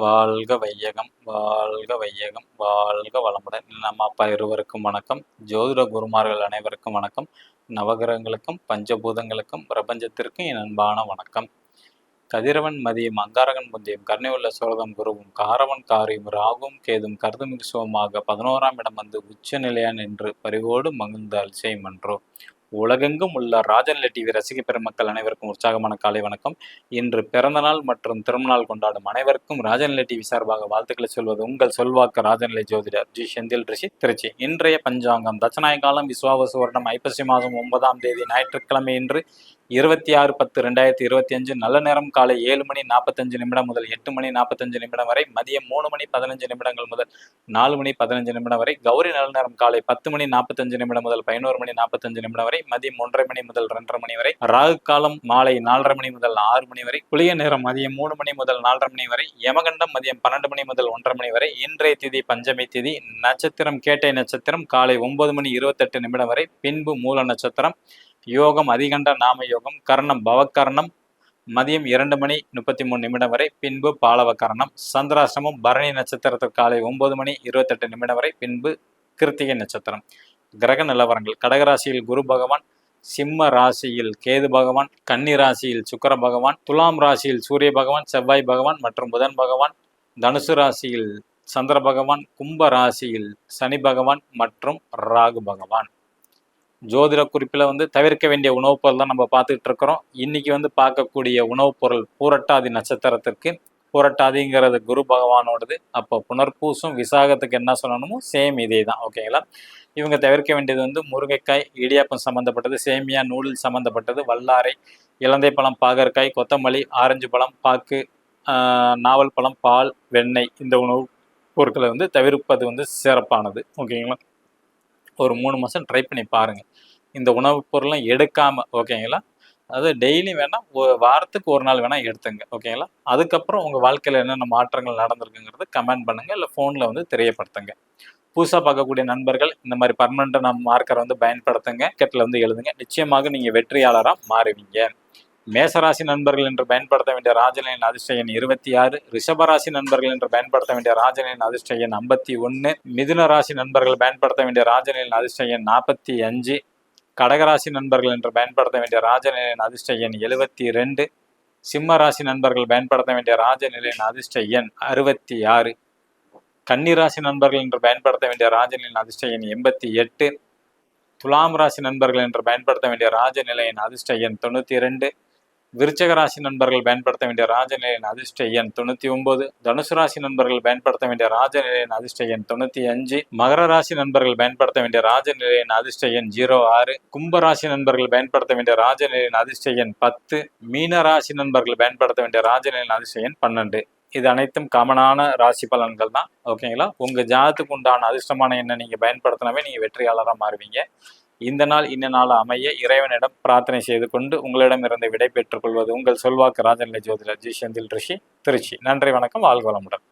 வாழ்க வையகம் வாழ்க வையகம் வாழ்க வளமுடன். நம்ம அப்பா இருவருக்கும் வணக்கம். ஜோதிட குருமார்கள் அனைவருக்கும் வணக்கம். நவகிரகங்களுக்கும் பஞ்சபூதங்களுக்கும் பிரபஞ்சத்திற்கும் என் அன்பான வணக்கம். கதிரவன் மதியம் அங்காரகன் முந்தியம் கருணையுள்ள சோழகம் குருவும் காரவன் காரியும் ராகும் கேதும் கருதுமிகு சுவமாக பதினோராம் இடம் வந்து உச்ச நிலையான் என்று பரிவோடு மகிழ்ந்தால் செய்மன்றோ உலகெங்கும் உள்ள ராஜநிலை டிவி ரசிக பெருமக்கள் அனைவருக்கும் உற்சாகமான காலை வணக்கம். இன்று பிறந்தநாள் மற்றும் திருமணநாள் கொண்டாடும் அனைவருக்கும் ராஜநிலை டிவி சார்பாக வாழ்த்துக்களை சொல்வது உங்கள் சொல்வாக்கு ராஜநிலை ஜோதிடர் ஜி. செந்தில் ரிஷி திருச்சி. இன்றைய பஞ்சாங்கம் தட்சநாய காலம் விஸ்வாவசு வருடம் ஐப்பசி மாதம் ஒன்பதாம் தேதி ஞாயிற்றுக்கிழமை இன்று இருபத்தி ஆறு பத்து ரெண்டாயிரத்தி இருபத்தி அஞ்சு நல்ல நேரம் காலை ஏழு மணி நாற்பத்தஞ்சு நிமிடம் முதல் எட்டு மணி நாற்பத்தஞ்சு நிமிடம் வரை மதியம் மூணு மணி பதினஞ்சு நிமிடங்கள் முதல் நாலு மணி பதினஞ்சு நிமிடம் வரை கௌரி நல்ல நேரம் காலை பத்து மணி நாற்பத்தஞ்சு நிமிடம் முதல் பதினோரு மணி நாற்பத்தஞ்சு நிமிடம் வரை மதியம் ஒன்றரை மணி முதல் ரெண்டரை மணி வரை ராகு காலம் மாலை நாலரை மணி முதல் ஆறு மணி வரை குளிய நேரம் மதியம் மூணு மணி முதல் நாலரை மணி வரை யமகண்டம் மதியம் பன்னெண்டு மணி முதல் ஒன்றரை மணி வரை இன்றைய திதி பஞ்சமி திதி நட்சத்திரம் கேட்டை நட்சத்திரம் காலை ஒன்பது மணி இருபத்தெட்டு நிமிடம் வரை பின்பு மூல நட்சத்திரம் யோகம் அதிகண்ட நாம யோகம் கர்ணம் பவக்கர்ணம் மதியம் இரண்டு மணி முப்பத்தி மூணு நிமிடம் வரை பின்பு பாலவ கரணம் சந்திராசிரமம் பரணி நட்சத்திரத்திற்கு காலை ஒன்பது மணி இருபத்தெட்டு நிமிடம் வரை பின்பு கிருத்திகை நட்சத்திரம். கிரக நிலவரங்கள் கடகராசியில் குரு பகவான் சிம்ம ராசியில் கேது பகவான் கன்னி ராசியில் சுக்கர பகவான் துலாம் ராசியில் சூரிய பகவான் செவ்வாய் பகவான் மற்றும் புதன் பகவான் தனுசு ராசியில் சந்திர பகவான் கும்ப ராசியில் சனி பகவான் மற்றும் ராகு பகவான். ஜோதிட குறிப்பில் வந்து தவிர்க்க வேண்டிய உணவுப் பொருள் தான் நம்ம பார்த்துக்கிட்டு இருக்கிறோம். இன்னைக்கு வந்து பார்க்கக்கூடிய உணவுப் பொருள் பூரட்டாதி நட்சத்திரத்திற்கு பூரட்டாதிங்கிறது குரு பகவானோடது. அப்போ புனர்பூசும் விசாகத்துக்கு என்ன சொல்லணுமோ சேம் இதே தான் ஓகேங்களா இவங்க தவிர்க்க வேண்டியது வந்து முருங்கைக்காய் இடியாப்பம் சம்மந்தப்பட்டது சேமியா நூடுல் சம்மந்தப்பட்டது வல்லாரை இலந்தை பழம் பாகற்காய் கொத்தமல்லி ஆரஞ்சு பழம் பாக்கு நாவல் பழம் பால் வெண்ணெய் இந்த உணவு பொருட்களை வந்து தவிர்ப்பது வந்து சிறப்பானது. ஓகேங்களா ஒரு மூணு மாதம் ட்ரை பண்ணி பாருங்கள் இந்த உணவுப் பொருள்லாம் எடுக்காமல் ஓகேங்களா? அது டெய்லி வேணால் ஒரு வாரத்துக்கு ஒரு நாள் வேணால் எடுத்துங்க ஓகேங்களா? அதுக்கப்புறம் உங்கள் வாழ்க்கையில் என்னென்ன மாற்றங்கள் நடந்திருக்குங்கிறது கமெண்ட் பண்ணுங்கள் இல்லை ஃபோனில் வந்து தெரியப்படுத்துங்க. புதுசாக பார்க்கக்கூடிய நண்பர்கள் இந்த மாதிரி பர்மனெண்ட் நம்ம மார்க்கரை வந்து பயன்படுத்துங்க. கெட்டில் வந்து எழுதுங்க. நிச்சயமாக நீங்கள் வெற்றியாளராக மாறுவீங்க. மேசராசி நண்பர்கள் என்று பயன்படுத்த வேண்டிய ராஜநிலையின் அதிர்ஷ்ட எண் இருபத்தி ஆறு ரிஷபராசி நண்பர்கள் என்று பயன்படுத்த வேண்டிய ராஜனின் அதிர்ஷ்ட எண் ஐம்பத்தி ஒன்று மிதுன ராசி நண்பர்கள் பயன்படுத்த வேண்டிய ராஜநிலையின் அதிர்ஷ்ட எண் நாற்பத்தி அஞ்சு கடகராசி நண்பர்கள் என்று பயன்படுத்த வேண்டிய ராஜநிலையின் அதிர்ஷ்ட எண் எழுபத்தி ரெண்டு சிம்ம ராசி நண்பர்கள் பயன்படுத்த வேண்டிய ராஜநிலையின் அதிர்ஷ்ட எண் அறுபத்தி ஆறு கன்னிராசி நண்பர்கள் என்று பயன்படுத்த வேண்டிய ராஜநிலையின் அதிர்ஷ்ட எண் எண்பத்தி எட்டு துலாம் ராசி நண்பர்கள் என்று பயன்படுத்த வேண்டிய ராஜநிலையின் அதிர்ஷ்ட எண் தொண்ணூற்றி ரெண்டு விருச்சக ராசி நண்பர்கள் பயன்படுத்த வேண்டிய ராஜநிலையின் அதிர்ஷ்ட எண் தொண்ணூத்தி ஒன்பது. தனுசு ராசி நண்பர்கள் பயன்படுத்த வேண்டிய ராஜநிலையின் அதிர்ஷ்ட எண் தொண்ணூத்தி அஞ்சு. மகர ராசி நண்பர்கள் பயன்படுத்த வேண்டிய ராஜநிலையின் அதிர்ஷ்ட எண் ஜீரோ ஆறு. கும்ப ராசி நண்பர்கள் பயன்படுத்த வேண்டிய ராஜநிலையின் அதிர்ஷ்ட எண் பத்து. மீன ராசி நண்பர்கள் பயன்படுத்த வேண்டிய ராஜநிலையின் அதிர்ஷ்ட எண் பன்னெண்டு. இது அனைத்தும் காமனான ராசி பலன்கள் தான். ஓகேங்களா? உங்கள் ஜாதத்துக்கு உண்டான அதிர்ஷ்டமான எண்ணை நீங்கள் பயன்படுத்தினாவே நீங்கள் வெற்றியாளராக மாறுவீங்க. இந்த நாள் இந்த நாள் அமைய இறைவனிடம் பிரார்த்தனை செய்து கொண்டு உங்களிடம் இருந்து விடை பெற்றுக்கொள்வது உங்கள் சொல்வாக்கு ராஜநிலை ஜோதிடர் ஜி செந்தில் ரிஷி திருச்சி. நன்றி வணக்கம் வாழ்க வளமுடன்.